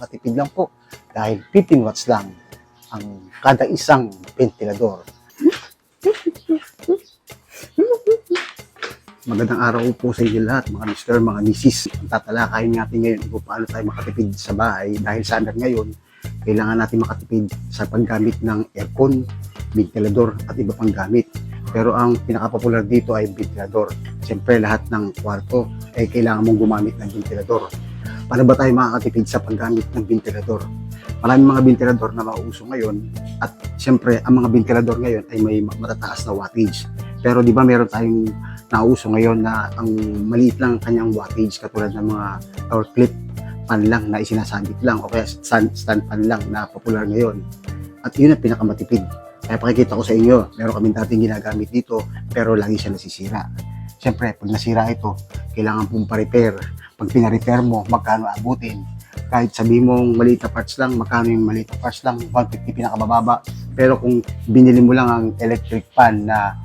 Matipid lang po dahil 15 watts lang ang kada isang ventilador. Magandang araw po sa inyo lahat, mga mister, mga misis. Ang tatalakayin natin ngayon kung paano tayo makatipid sa bahay dahil sa ngayon, kailangan natin makatipid sa paggamit ng aircon, ventilador at iba pang gamit. Pero ang pinaka-popular dito ay ventilador. Siyempre lahat ng kwarto ay kailangan mong gumamit ng ventilador. Paano ba tayo makakatipid sa paggamit ng ventilador? Maraming mga ventilador na mauuso ngayon at siyempre ang mga ventilador ngayon ay may matataas na wattage. Pero di ba meron tayong nauso ngayon na ang maliit lang ang kanyang wattage katulad ng mga or clip pan lang na isinasabit lang o kaya stand, stand pan lang na popular ngayon. At yun ang pinakamatipid. Kaya pakikita ko sa inyo, meron kaming dating ginagamit dito pero lagi siya nasisira. Siyempre, pag nasira ito, kailangan pong pa-repair. Pag pina-repair mo, magkano abutin? Kahit sabi mong maliit na parts lang, magkano yung maliit na parts lang, 150 pinakamababa. Pero kung binili mo lang ang electric fan na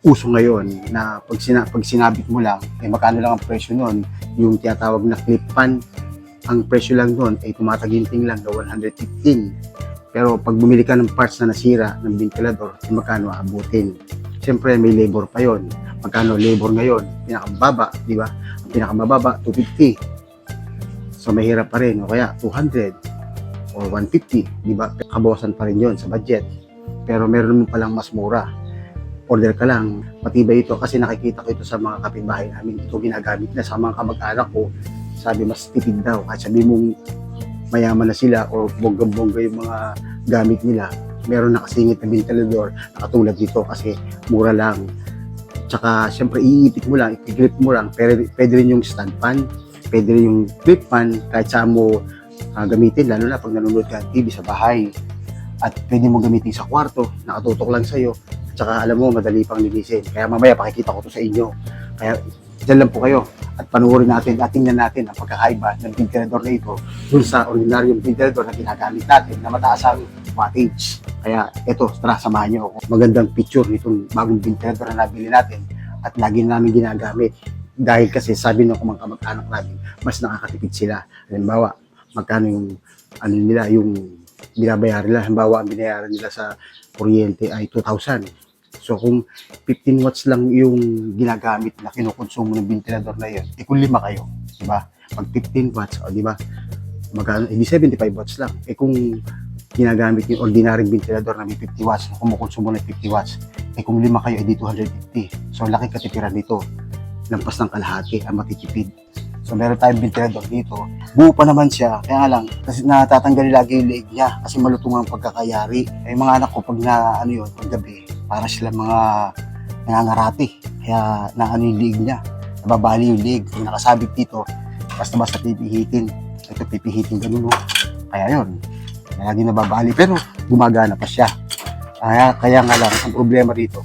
uso ngayon na pag, sina, pag sinabit mo lang, eh magkano lang ang presyo nun, yung tinatawag na clip fan, ang presyo lang doon ay tumataginting lang na 115. Pero pag bumili ka ng parts na nasira ng ventilador, eh magkano aabutin? Siyempre may labor pa yon. Magkano labor ngayon? Pinakamababa, di ba? Pinakamababa, 250. So mahirap pa rin, o kaya 200 or 150, di ba? Kabawasan pa rin yon sa budget. Pero meron mo palang mas mura order ka lang, matibay ito kasi nakikita ko ito sa mga kapitbahay namin. Ito ginagamit na sa mga kamag-anak ko. Sabi mas tipid daw. Kahit sabi mong mayaman na sila o bonggang-bongga yung mga gamit nila, meron nakasingit na ventilador na katulad dito kasi mura lang. Tsaka syempre iipit mo lang, i-grip mo lang, pero pwede rin yung stand fan, pwede rin yung clip fan, kahit saan mo ah, gamitin, lalo na pag nanonood ka ng TV sa bahay. At pwede mo gamitin sa kwarto, nakatutok lang sa'yo, Tsaka alam mo, madali pang linisin. Kaya mamaya pakikita ko to sa inyo. Kaya dyan lang po kayo at panuorin natin at tingnan natin ang pagkakaiba ng ventilador na ito dun sa ordinaryong ventilador na ginagamit natin na mataas ang wattage. Kaya eto, tara samahan niyo ako. Magandang picture nitong bagong ventilador na nabili natin at lagi namin ginagamit. Dahil kasi sabi ng mga kamag-anak namin, mas nakakatipid sila. Halimbawa, magkano yung ano nila, yung binabayaran nila. Halimbawa, ang binayaran nila sa kuryente ay 2,000. So kung 15 watts lang yung ginagamit na kinukonsumo ng ventilador na yun, eh kung lima kayo, di ba? Pag 15 watts, o di ba? Magkano, hindi 75 watts lang. Eh kung ginagamit yung ordinary ventilador na may 50 watts, kumukonsumo ng 50 watts, eh kung lima kayo, eh di 250. So laki katipiran dito. Lampas ng kalahati ang matitipid. So meron tayong ventilador dito. Buo pa naman siya, kaya lang, kasi natatanggal lagi yung leeg niya kasi malutong ang pagkakayari. Eh mga anak ko pag na ano yun, pag gabi, para sila mga nangangarati. Kaya naano yung leeg niya. Nababali yung leeg. Pag nakasabit dito, basta-basta pipihitin. Ito pipihitin ganun, no? Kaya yun. Lagi nababali. Pero gumagana pa siya. Kaya, kaya nga lang, ang problema dito,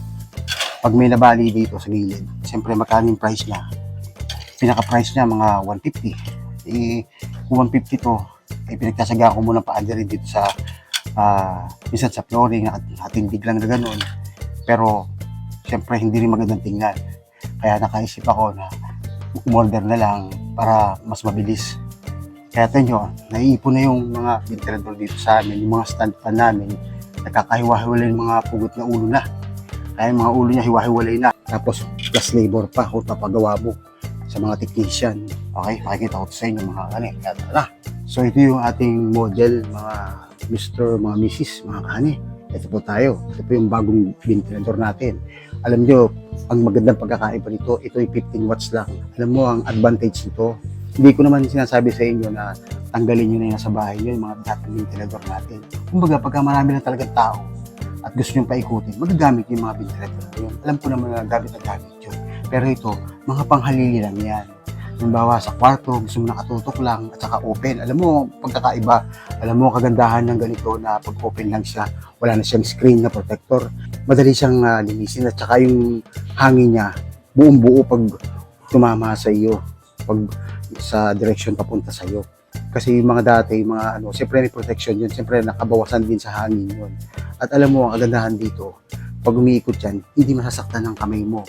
pag may nabali dito sa gilid, siyempre magkano yung price niya? Pinaka-price niya mga 150. Eh, kung 150 to, eh, pinagtasagaan ko muna paanda rin dito sa ah minsan sa flooring, natindig lang na ganun. Pero, syempre, hindi rin magandang tingnan. Kaya nakaisip ako na umorder na lang para mas mabilis. Kaya tayo, naiipon na yung mga ventilador dito sa amin, yung mga stand fan namin, nagkakahiwa-hiwalay yung mga pugot na ulo na. Kaya yung mga ulo niya hiwa-hiwalay na. Tapos, plus labor pa kung papagawa mo sa mga technician. Okay, makikita ko sa inyo mga kani. Kaya tara. So, ito yung ating model, mga Mr. mga Mrs. mga kani. Ito po tayo. Ito po yung bagong ventilador natin. Alam nyo, ang magandang pagkakaiba nito, ito yung 15 watts lang. Alam mo, ang advantage nito, hindi ko naman sinasabi sa inyo na tanggalin nyo na yung nasa bahay nyo, yung mga dating ventilador natin. Kumbaga, pagka marami na talagang tao at gusto nyo paikutin, magagamit yung mga ventilador na yun. Alam ko naman na gamit na gamit yun. Pero ito, mga panghalili lang yan. Halimbawa sa kwarto, gusto mo nakatutok lang at saka open. Alam mo, pagkakaiba, alam mo kagandahan ng ganito na pag open lang siya, wala na siyang screen na protector. Madali siyang ah, linisin at saka yung hangin niya, buong buo pag tumama sa iyo, pag sa direction papunta sa iyo. Kasi yung mga dati, yung mga ano, siyempre may protection yun, siyempre nakabawasan din sa hangin yun. At alam mo, ang kagandahan dito, pag umiikot yan, hindi masasaktan ng kamay mo.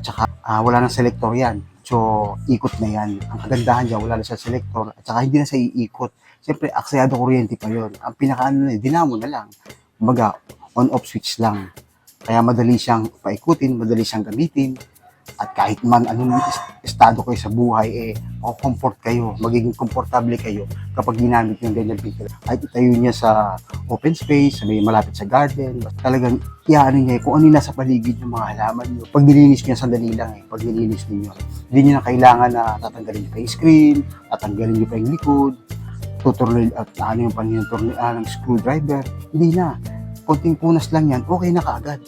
At saka, ah, wala nang selector yan. So, ikot na yan. Ang kagandahan dyan, wala na sa selector. At saka, hindi na sa iikot. Siyempre, aksayado kuryente pa yon. Ang pinakaano na, dinamo na lang. Kumbaga, on-off switch lang. Kaya madali siyang paikutin, madali siyang gamitin. At kahit man anong est- estado kayo sa buhay, eh, comfort kayo, magiging komportable kayo kapag ginamit yung ganyan vehicle. Kahit itayo niya sa open space, may malapit sa garden, talagang iyaano niya kung ano yung nasa paligid ng mga halaman niyo. Pag nilinis niya, sandali lang eh, pag nilinis niyo. Hindi niyo na kailangan na tatanggalin niyo pa yung screen, tatanggalin niyo pa yung likod, tutornil at ano yung tornil ah, ng screwdriver. Hindi na. Konting punas lang yan, okay na kaagad.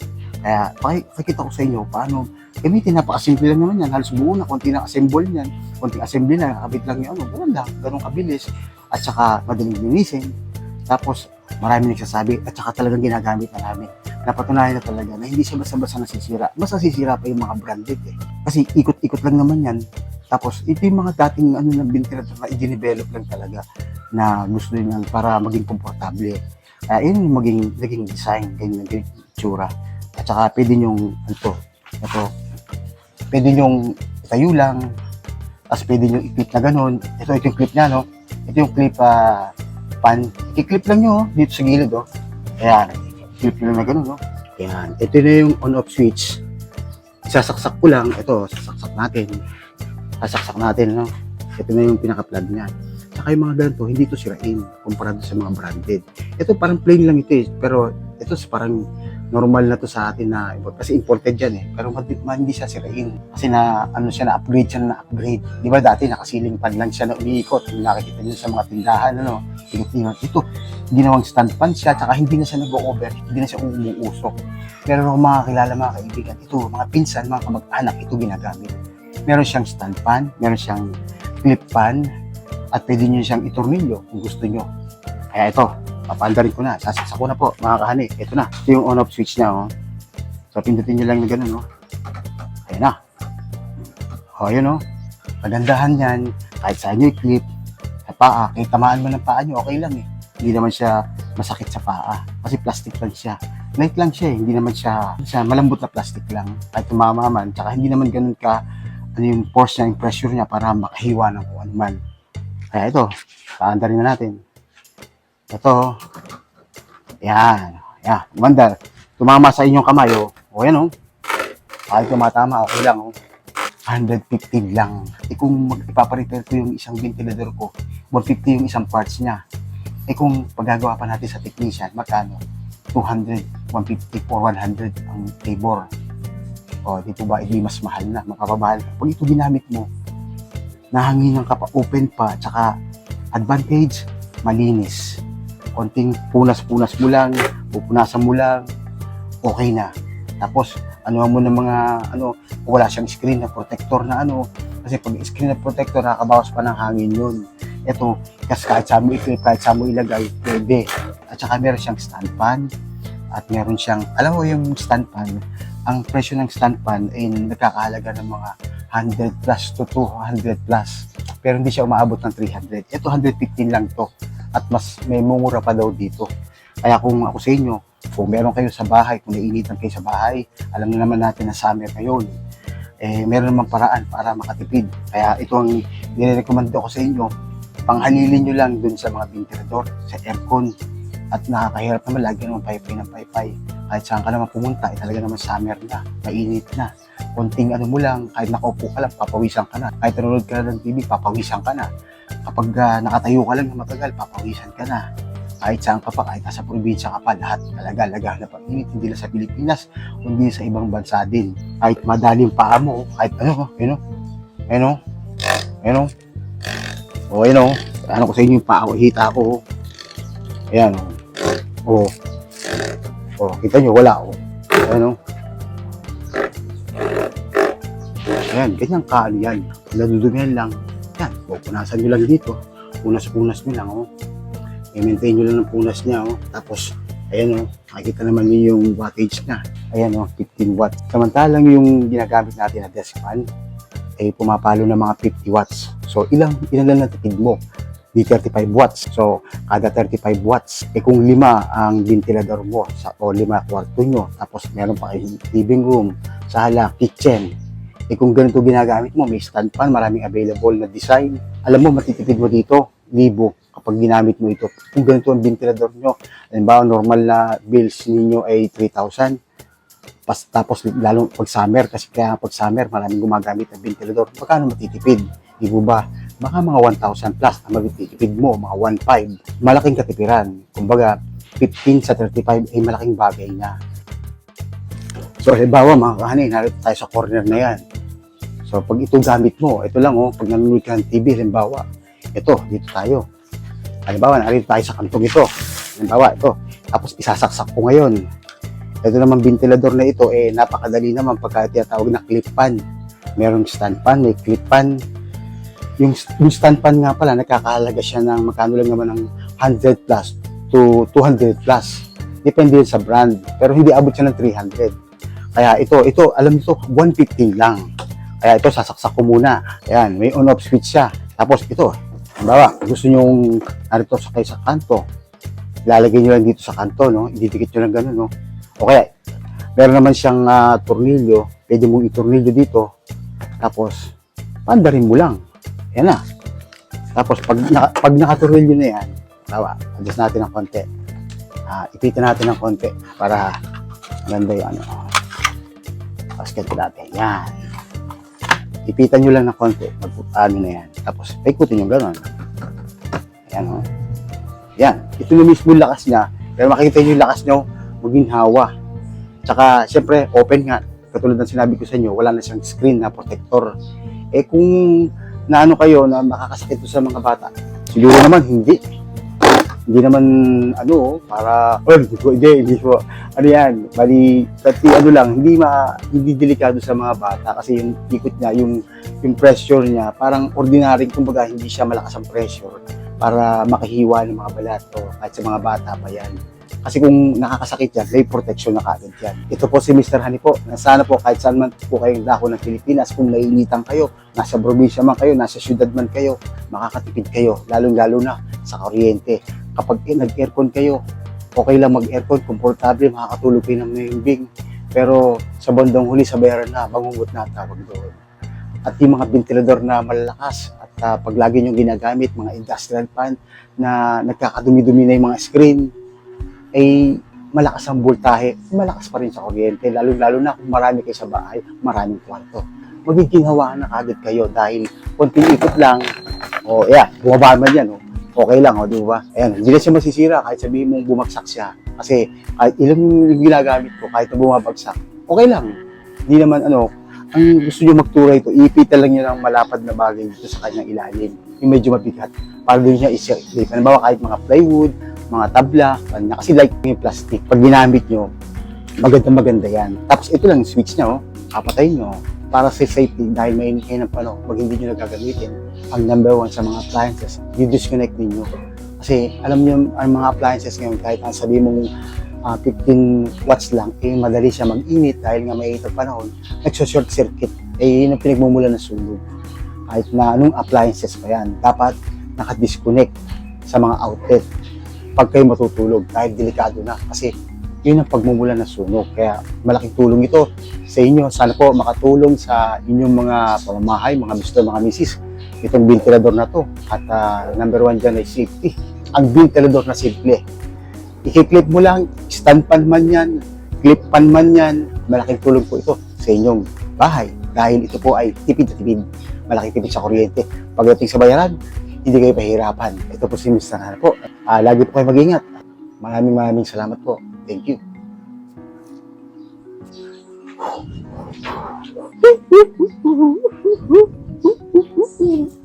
Kaya paki- pakita ko sa inyo paano gamitin. Napakasimple lang naman yan. Halos buo na, konti na assemble yan. Konting assembly na, nakabit lang yung ano. Ganun lang, ganun kabilis. At saka madaling linisin. Tapos marami nagsasabi at saka talagang ginagamit na namin. Napatunayan na talaga na hindi siya basta-basta nasisira. Mas nasisira pa yung mga branded eh. Kasi ikot-ikot lang naman yan. Tapos ito yung mga dating ano ng ventilator na i-develop lang talaga na gusto niyan para maging komportable. Kaya yun yung maging, naging design, ganyan, yung itsura. At saka pwede nyong, ito, ito, pwede nyong itayo lang, tapos pwede nyong i-clip na ganun. Ito, ito yung clip niya, no? Ito yung clip, ah, pan. I-clip lang nyo, oh, dito sa gilid, oh. Ayan, clip nyo na ganun, no? Ayan, ito na yung on-off switch. Sasaksak ko lang, ito, sasaksak natin. Sasaksak natin, no? Ito na yung pinaka-plug niya. Saka yung mga ganito, hindi to sirain kumpara sa mga branded. Ito parang plain lang ito eh, pero ito parang normal na to sa atin na kasi imported yan eh. Pero ma- hindi siya sirain. Kasi na ano siya na upgrade siya na upgrade. Di ba dati nakasiling pan lang siya na umiikot. Yung nakikita niyo sa mga tindahan ano. Ikot-ikot. Ito ginawang stand pan siya tsaka hindi na siya nag-over. Hindi na siya umuusok. Meron akong mga kilala mga kaibigan. Ito mga pinsan, mga kamag-anak ito ginagamit. Meron siyang stand pan, meron siyang clip pan, at pwede nyo siyang itornilyo kung gusto nyo. Kaya ito, papaandarin ko na. Sasaksak ko na po, mga kahani. Ito na. Ito yung on-off switch niya, oh. So, pindutin nyo lang na ganun, oh. Ayan na. O, yun, oh. Pagandahan yan. Kahit saan nyo i-clip, sa paa, kahit tamaan mo ng paa nyo, okay lang, eh. Hindi naman siya masakit sa paa. Kasi plastic lang siya. Light lang siya, eh. Hindi naman siya, siya malambot na plastic lang. Kahit tumama man. Tsaka hindi naman ganun ka, ano yung force niya, yung pressure niya para makahiwa ng kung ano man. Kaya ito, paandarin na natin. Ito, yan, yan, umandar. Tumama sa inyong kamay, oh. O yan, oh. Kahit tumatama, okay lang, oh. 115 lang. Eh kung mag ipaparepair ko yung isang ventilador ko, 150 yung isang parts niya. Eh kung paggagawa pa natin sa technician, magkano? 200, 150, or 100 ang labor. O, di po ba, hindi mas mahal na, makapamahal ka. Pag ito ginamit mo, nahanginan ka pa, open pa, tsaka advantage, malinis. Konting punas-punas mo lang, pupunasan mo lang, okay na. Tapos, ano mo ng mga, ano, wala siyang screen na protector na ano, kasi pag screen na protector, nakakabawas pa ng hangin yun. Ito, kasi kahit saan mo i-clip, kahit saan mo ilagay, pwede. At saka meron siyang stand pan, at meron siyang, alam mo yung stand pan, ang presyo ng stand pan ay nagkakahalaga ng mga 100 plus to 200 plus. Pero hindi siya umaabot ng 300. Ito 115 lang to. At mas may mumura pa daw dito. Kaya kung ako sa inyo, kung meron kayo sa bahay, kung nainitan kayo sa bahay, alam na naman natin na summer ngayon, eh, meron naman paraan para makatipid. Kaya ito ang nire-recommend ko sa inyo, panghalilin nyo lang dun sa mga ventilador, sa aircon, at nakakahirap naman, lagi naman paypay ng paypay. Kahit saan ka naman pumunta, eh, talaga naman summer na, mainit na. Konting ano mo lang, kahit nakaupo ka lang, papawisan ka na. Kahit nanonood ka na ng TV, papawisan ka na. Kapag ah, nakatayo ka lang na matagal, papawisan ka na. Kahit saan ka pa, kahit nasa probinsya ka pa, lahat talaga laga na pag-init, hindi lang sa Pilipinas, kundi sa ibang bansa din. Kahit madaling paa mo, kahit ano, ano, ano, ano, o ano, ano ko sa inyo yung paa ko, hita ko, ayan, o, o, kita nyo, wala, o, ano, ayan, ganyan kaano yan, nadudumihan lang, yan, pupunasan nyo lang dito, punas-punas nyo lang, o, i-maintain nyo lang ng punas niya, oh. Tapos, ayan, oh, makikita naman niyo yung wattage niya. Ayan, oh, 15 watts. Samantalang yung ginagamit natin na desk fan, ay pumapalo ng mga 50 watts. So, ilang, ilan lang natipid mo? Di 35 watts. So, kada 35 watts, eh kung lima ang ventilador mo, sa, o lima kwarto nyo, tapos meron pa kayong living room, sala, kitchen, eh kung ganito ginagamit mo, may stand fan, maraming available na design, alam mo, matitipid mo dito kapag ginamit mo ito. Kung ganito ang ventilador nyo, halimbawa normal na bills ninyo ay 3,000. Pas, tapos lalo pag summer, kasi kaya pag summer maraming gumagamit ng ventilador, magkano matitipid? Di mo ba? Baka mga 1,000 plus ang matitipid mo, mga 1,500. Malaking katipiran. Kumbaga, 15 sa 35 ay malaking bagay na. So, halimbawa mga kahanin, narito tayo sa corner na yan. So, pag ito gamit mo, ito lang oh, pag nanonood ka ng TV, halimbawa, ito, dito tayo. Halimbawa, narito tayo sa kantong ito. Halimbawa, ito. Tapos, isasaksak ko ngayon. Ito naman ventilador na ito, eh, napakadali naman pagka tinatawag na clip pan. Merong stand pan, may clip pan. Yung, yung stand pan nga pala, nakakahalaga siya ng magkano lang naman ng 100 plus to 200 plus. Depende sa brand. Pero hindi abot siya ng 300. Kaya ito, ito, alam nito, 115 lang. Kaya ito, sasaksak ko muna. Ayan, may on-off switch siya. Tapos ito, halimbawa, gusto nyo narito sa kayo sa kanto, lalagay nyo lang dito sa kanto, no? Ididikit nyo lang ganun, no? O kaya, meron naman siyang ah, tornilyo, pwede mong itornilyo dito, tapos, pandarin mo lang. Yan na. Tapos, pag, naka, pag nakatornilyo na yan, tawa, adjust natin ng konti. Ah, ipitin natin ng konti para ganda yung ano. Basket natin. Yan. Ipitan nyo lang ng konti. Pag ano na yan. Tapos, paikutin nyo gano'n. Yan o. Yan. Ito na mismo lakas niya. Pero makikita nyo yung lakas nyo, maginhawa. Tsaka, syempre, open nga. Katulad ng sinabi ko sa inyo, wala na siyang screen na protector. Eh kung naano kayo na makakasakit sa mga bata, siguro naman hindi. Hindi naman, ano, para, oh, hindi ko, hindi, hindi ko, ano yan, bali, pati ano lang, hindi ma, hindi delikado sa mga bata kasi yung ikot niya, yung, yung pressure niya, parang ordinary, kumbaga, hindi siya malakas ang pressure para makahiwa ng mga balat o kahit sa mga bata pa yan. Kasi kung nakakasakit yan, may protection na kagad yan. Ito po si Mr. Honey po. na Sana po kahit saan man po kayong dako ng Pilipinas, kung nainitan kayo, nasa probinsya man kayo, nasa syudad man kayo, makakatipid kayo, lalong-lalo na sa kuryente. Kapag eh, nag-aircon kayo, okay lang mag-aircon, komportable, makakatulog kayo ng mahimbing. Pero sa bandang huli, sa bayaran na, bangungot na tawag doon. At yung mga ventilador na malalakas at ah, pag lagi ginagamit, mga industrial fan na nagkakadumi-dumi na yung mga screen, ay malakas ang voltahe, malakas pa rin sa kuryente, lalo-lalo na kung marami kayo sa bahay, maraming kwarto. Magiging hawaan na kagad kayo dahil konting ikot lang, o oh, yeah, bumaba man yan, oh. okay lang, oh, di ba? Ayan, hindi na siya masisira kahit sabihin mong bumagsak siya. Kasi kahit ilang yung ginagamit ko, kahit na bumabagsak, okay lang. Hindi naman, ano, ang gusto nyo magturay ito, iipitan lang nyo ng malapad na bagay dito sa kanyang ilalim. Yung medyo mabigat. Para doon niya i-circulate. Halimbawa, kahit mga plywood, mga tabla, kanya. Kasi like yung plastic, pag ginamit nyo, maganda maganda yan. Tapos ito lang switch niya, oh. kapatay nyo. Para sa safety, dahil may kayo ng pano, pag hindi nyo nagagamitin, ang number one sa mga appliances, i-disconnect ninyo. Kasi alam nyo, ang mga appliances ngayon, kahit ang sabi mong ah, 15 watts lang, eh madali siya mag-init dahil nga may itong panahon, nagso-short circuit. Eh yun ang pinagmumula ng sunog. Kahit na anong appliances pa yan, dapat naka-disconnect sa mga outlet pag kayo matutulog dahil delikado na kasi yun ang pagmumula ng sunog. Kaya malaking tulong ito sa inyo. Sana po makatulong sa inyong mga pamamahay, mga mister, mga misis, itong ventilador na to. At ah, number one dyan ay safety. Ang ventilador na simple. I-clip mo lang, stand pan man yan, clip pan man yan, malaking tulong po ito sa inyong bahay. Dahil ito po ay tipid na tipid. Malaking tipid sa kuryente. Pagdating sa bayaran, hindi kayo pahirapan. Ito po si Mr. Hana po. Uh, lagi po kayo mag-ingat. Maraming maraming salamat po. Thank you. Thank you.